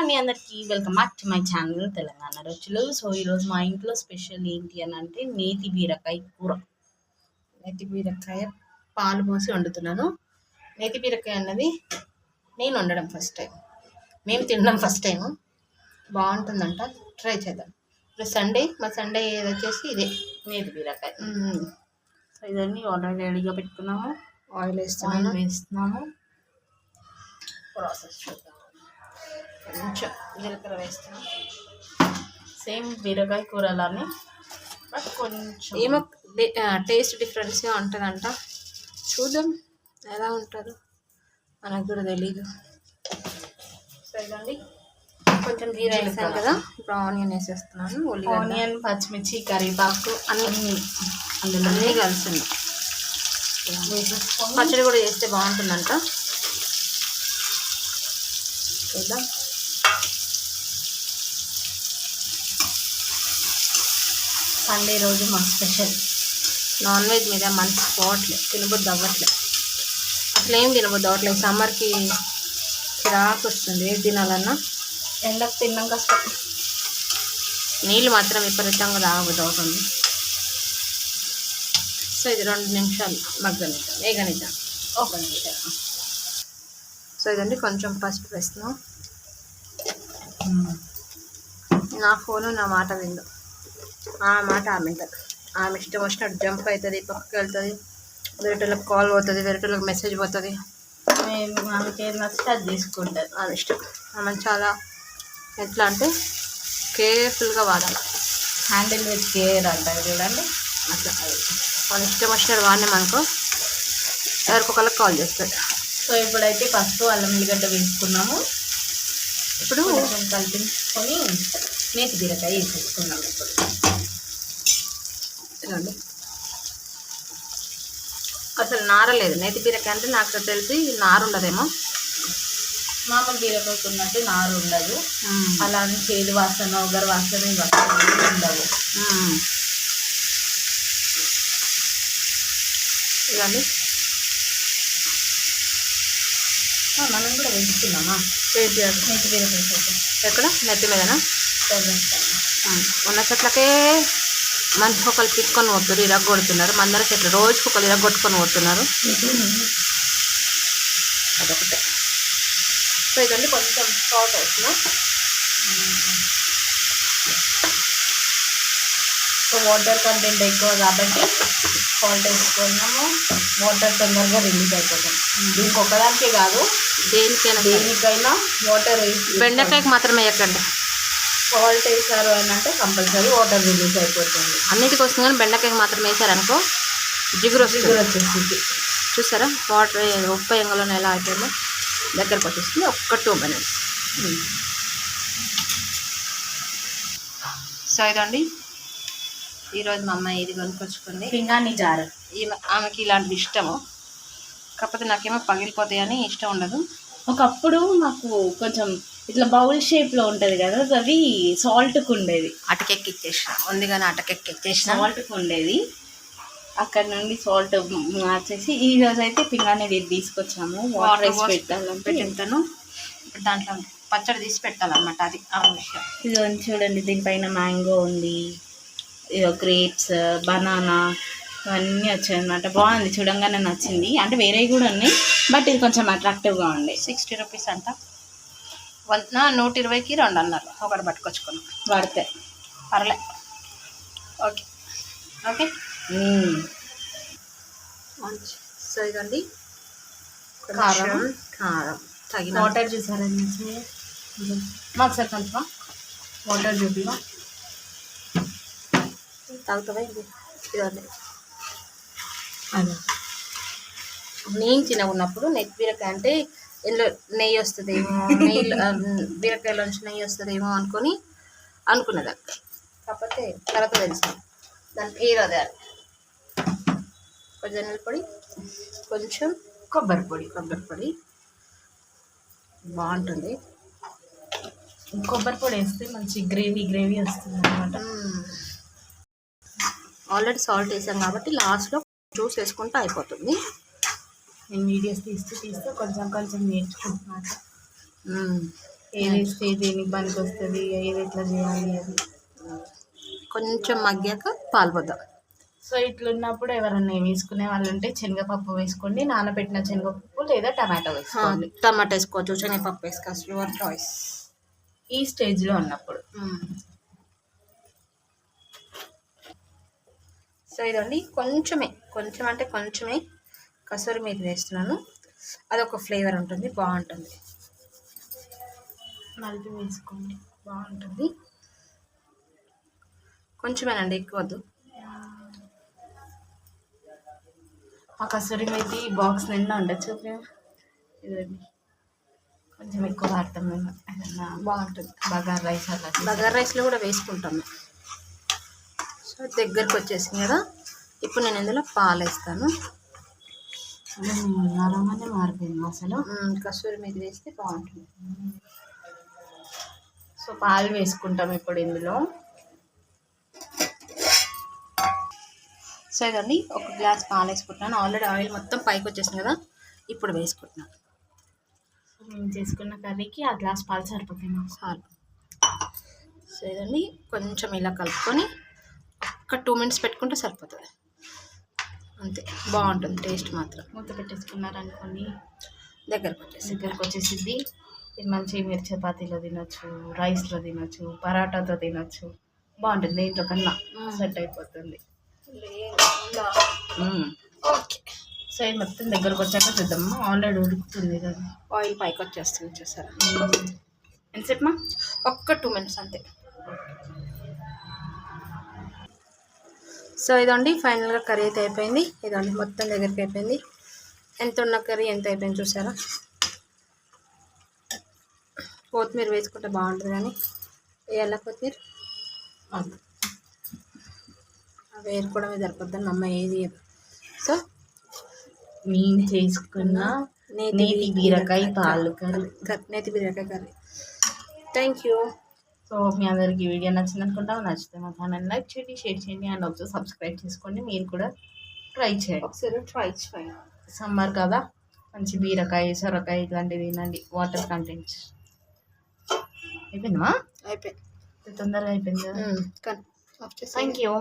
అండి అందరికీ welcome back to my channel Telangana రుచులు. సో ఈరోజు మా ఇంట్లో స్పెషల్ ఏంటి అని అంటే నేతి బీరకాయ కూర. నేతి బీరకాయ పాలు పోసి వండుతున్నాను. నేతి బీరకాయ అన్నది నేను వండడం ఫస్ట్ టైం మేము తినడం ఫస్ట్ టైం బాగుంటుందంట. ట్రై చేద్దాం. ఇప్పుడు సండే మా సండే వచ్చేసి ఇదే నేతి బీరకాయ. సో ఇదన్నీ ఆల్రెడీ రెడీగా పెట్టుకున్నాము. ఆయిల్ వేస్తున్నాను. వేస్తున్నాము ప్రాసెస్ చూద్దాం. కొంచెం జీలకర్ర వేస్తాం సేమ్ బీరకాయ కూరలానే బట్ కొంచెం ఏమో టేస్ట్ డిఫరెన్స్గా ఉంటుందంట. చూద్దాం ఎలా ఉంటుందో. మనకు కూడా తెలీదు. సరేనండి. కొంచెం జీరా వేసాను కదా ఇప్పుడు ఆనియన్ వేసేస్తున్నాను ఉల్లిగడ్డ. ఆనియన్ పచ్చిమిర్చి కరివేపాకు అన్ని అందులో అన్నీ కలిసింది. పచ్చడి కూడా చేస్తే బాగుంటుందంట. చూద్దాం. సండే రోజు మా స్పెషల్. నాన్ వెజ్ మీద మంచి పోవట్లేదు తినబుద్ది అవ్వట్లేదు అసలు ఏం తినబుద్ది అవ్వట్లేదు. సమ్మర్కి చిరాకు వస్తుంది. ఏది తినాలన్నా? ఎండకు తిన్నాం కష్టం. నీళ్ళు మాత్రం విపరీతంగా తాగబుద్ది అవుతుంది సో ఇది రెండు నిమిషాలు మగ్గనిద్దాం. వేగనిద్దాం. ఒక నిమిషం సో ఇదండి కొంచెం పసుపు వేస్తున్నాం. నా ఫోను నా మాట విందు. ఆ మాట ఆమె ఆమె ఇష్టం వచ్చినట్టు జంప్ అవుతుంది పక్కకి వెళ్తుంది వేరేటోళ్ళకి కాల్ పోతుంది వేరేటోళ్ళకి మెసేజ్ పోతుంది. ఆమెకి ఏం నచ్చితే అది తీసుకుంటారు. ఆమె ఇష్టం. ఆమె చాలా ఎట్లా అంటే కేర్ఫుల్గా వాడాలి. హ్యాండిల్ విత్ కేర్ అంటారు చూడండి. అట్లా. మన ఇష్టం వచ్చినట్టు వాడినాం అనుకో ఎవరికొకళ్ళకి కాల్ చేస్తాడు. సో ఇప్పుడైతే పసుపు అల్లం ఎల్లిగడ్డ వేసుకున్నాము. ఇప్పుడు కొంచెం కలిపించుకొని నేతి బీరకాయ వేసేసుకున్నాము ఇప్పుడు. అసలు నార లేదు నేతి బీరకాయ అంటే నాకు తెలిసి నార ఉండదేమో. మామూలు బీరకాయకు ఉన్నట్టు నారు ఉండదు. అలానే చేదు వాసన ఒగరు వాసన ఏమీ ఉండవు. ఇదండి ఆ, మనం కూడా వేసుకున్నామా చేసి నేతి బీరకాయ కోసం ఎక్కడ? నెత్తి మీదనా. ఉన్న చెట్లకే మంచి ఒకరు పిక్కొని పోతున్నారు ఇరగొడుతున్నారు మందర చెట్లు రోజుకి ఒకరు ఇరగొట్టుకొని పోతున్నారు. అదొకటే. సో ఇదండి కొంచెం సాల్ట్ వేస్తున్నాం సో వాటర్ కంటెంట్ ఎక్కువ కాబట్టి సాల్ట్ వేసుకున్నాము. వాటర్ తొందరగా రిలీజ్ అయిపోతాం దీనికి ఒకదానికే కాదు దేనికైనా. దేనికైనా వాటర్ బెండకాయకి మాత్రమే వేయకండి. సాల్ట్ వేసారు అని అంటే కంపల్సరీ వాటర్ రిలీజ్ అయిపోతుంది. అన్నిటికి వస్తుంది కానీ బెండకాయకి మాత్రం వేసారనుకో జిగురు జిగురు వస్తుంది వచ్చేసి చూసారా? వాటర్ ఉప్పు ఎంగలోనే ఎలా అయిపోయిందో దగ్గరకు వచ్చేస్తుంది. ఒక్క టూ మినిట్స్. సో ఇదండి. ఈరోజు మా అమ్మాయి ఇది కొనుక్కొచ్చుకుంది. పింగాణి జారు. ఆమెకి ఇలాంటివి ఇష్టము. కాకపోతే నాకేమో పగిలిపోతాయని ఇష్టం ఉండదు. ఒకప్పుడు మాకు కొంచెం ఇట్లా బౌల్ షేప్లో ఉంటది కదా అవి సాల్ట్కు ఉండేది అటకెక్కిచ్చేసిన ఉంది కానీ అటకెక్కిచ్చేసిన సాల్ట్కు ఉండేది అక్కడ నుండి సాల్ట్ మార్చేసి ఈ రోజు అయితే పింగాణి ఇది తీసుకొచ్చాము. వాటర్ వేసి పెట్టింటాను దాంట్లో పచ్చడి తీసి పెట్టాలన్నమాట అది ఆ విషయం. ఇది చూడండి దీనిపైన మ్యాంగో ఉంది. గ్రేప్స్ బనానా ఇవన్నీ వచ్చాయి అనమాట బాగుంది చూడంగానే నచ్చింది. అంటే వేరేవి కూడా ఉన్నాయి బట్ ఇది కొంచెం అట్రాక్టివ్గా ఉండే సిక్స్టీ రూపీస్ అంట. వన్ నూట ఇరవైకి రెండు అన్నారు ఒకటి పట్టుకొచ్చుకున్నాం. పడితే పర్లే. ఓకే. ఓకే? మంచి సో ఇదండి కారం. కారం. తగిన వాటర్ చూసారా? మాకు సార్ కొంచెం వాటర్ చూపివా తాగుతావా ఇది ఇదండి అదే నేను చిన్నగా ఉన్నప్పుడు నెట్ బీరకాయ అంటే ఇందులో నెయ్యి వస్తుందేమో నెయ్యి బీరకాయలోంచి నెయ్యి వస్తుందేమో అనుకొని అనుకున్నది అక్క కాకపోతే తర్వాత తెలిసింది దాని పేరు అదే. కొంచెం పొడి కొంచెం కొబ్బరి పొడి కొబ్బరి పొడి బాగుంటుంది కొబ్బరి పొడి వేస్తే మంచి గ్రేవీ గ్రేవీ వస్తుంది అనమాట ఆల్రెడీ సాల్ట్ వేసాం కాబట్టి లాస్ట్లో జ్యూస్ వేసుకుంటే అయిపోతుంది. నేను వీడియోస్ తీస్తూ తీస్తూ కొంచెం కొంచెం నేర్చుకుంటున్నాను. మ్మ్. ఏది వేస్తే దేనికి పనికి వస్తుంది ఏది ఎట్లా చేయాలి అది. కొంచెం మగ్గాక పాలు పోద్దాం. సో ఇట్లున్నప్పుడు ఎవరన్నా వేసుకునే వాళ్ళు ఉంటే శనగపప్పు వేసుకోండి నానబెట్టిన శనగపప్పు లేదా టమాటో వేసుకోండి. టమాటా వేసుకోవచ్చు శనగపప్పు వేసుకోవచ్చు యువర్ చాయిస్ ఈ స్టేజ్లో ఉన్నప్పుడు. సో ఇదండి కొంచెమే కొంచెం అంటే కొంచెమే కసూరి మీద వేస్తున్నాను. అదొక ఫ్లేవర్ ఉంటుంది బాగుంటుంది. నలిపి వేసుకోండి. బాగుంటుంది. కొంచెమేనండి ఎక్కువ వద్దు ఆ కసూరి మేతి బాక్స్ నిండా ఉండొచ్చు ఇదండి కొంచెం ఎక్కువ వాడతాం మేము. ఏదన్నా బాగుంటుంది. బగార్ రైస్ అలా. బగార్ రైస్లో కూడా వేసుకుంటాము. సో దగ్గరకు వచ్చేసింది కదా. ఇప్పుడు నేను ఇందులో పాలు వేస్తాను నరంగానే మారిపోయింది అసలు. కసూరి మీద వేస్తే బాగుంటుంది. సో పాలు వేసుకుంటాం ఇప్పుడు ఇందులో. సో ఇదండి ఒక గ్లాస్ పాలు వేసుకుంటున్నాను. ఆల్రెడీ ఆయిల్ మొత్తం పైకి వచ్చేసింది కదా ఇప్పుడు వేసుకుంటున్నాను. మేము చేసుకున్న కర్రీకి ఆ గ్లాస్ పాలు సరిపోతాయి మాకు. సో ఇదండి కొంచెం ఇలా కలుపుకొని ఒక టూ మినిట్స్ పెట్టుకుంటే సరిపోతుంది. అంతే బాగుంటుంది టేస్ట్ మాత్రం. మూత పెట్టేసుకున్నారనుకోండి. దగ్గరకు వచ్చేసి దగ్గరకు వచ్చేసిద్ది ఇది మంచిగా మీరు చపాతీలో తినొచ్చు రైస్లో తినొచ్చు పరాటాతో తినొచ్చు. బాగుంటుంది దేంట్లో కన్నా సెట్ అయిపోతుంది. ఓకే. సో ఇది మొత్తం దగ్గరకు వచ్చాక చూద్దాము? ఆల్రెడీ ఉడుకుతుంది కదా. ఆయిల్ పైకి వచ్చేస్తుంది చూసారా? ఎంతసేపు మా? ఒక్క టూ మినిట్స్ అంతే. సో ఇదండి ఫైనల్గా కర్రీ అయితే అయిపోయింది. ఇదండి మొత్తం దగ్గరికి అయిపోయింది. ఎంత ఉన్న కర్రీ ఎంత అయిపోయింది చూసారా? కొత్తిమీర వేసుకుంటే బాగుంటుంది కానీ వేయాల కొత్తిమీర? వేరుకోవడమే సరిపోద్దని మా అమ్మ ఏది. సో నేను చేసుకున్న నేతి బీరకాయ పాలు కర్రీ. నేతి బీరకాయ కర్రీ. థ్యాంక్ యూ సో మీ అందరికి వీడియో నచ్చింది అనుకుంటా నచ్చితే మా ఛానల్ లైక్ చేయండి షేర్ చేయండి అండ్ ఆల్సో సబ్స్క్రైబ్ చేసుకోండి. మీరు కూడా ట్రై చేయండి. ఒకసారి ట్రై చేయండి. సమ్మర్ కదా మంచి బీరకాయ సొరకాయ ఇట్లాంటివి తినండి వాటర్ కంటెంట్స్ అయిపోయిందమ్మా అయిపోయింది. తొందరగా అయిపోయింది? Thank you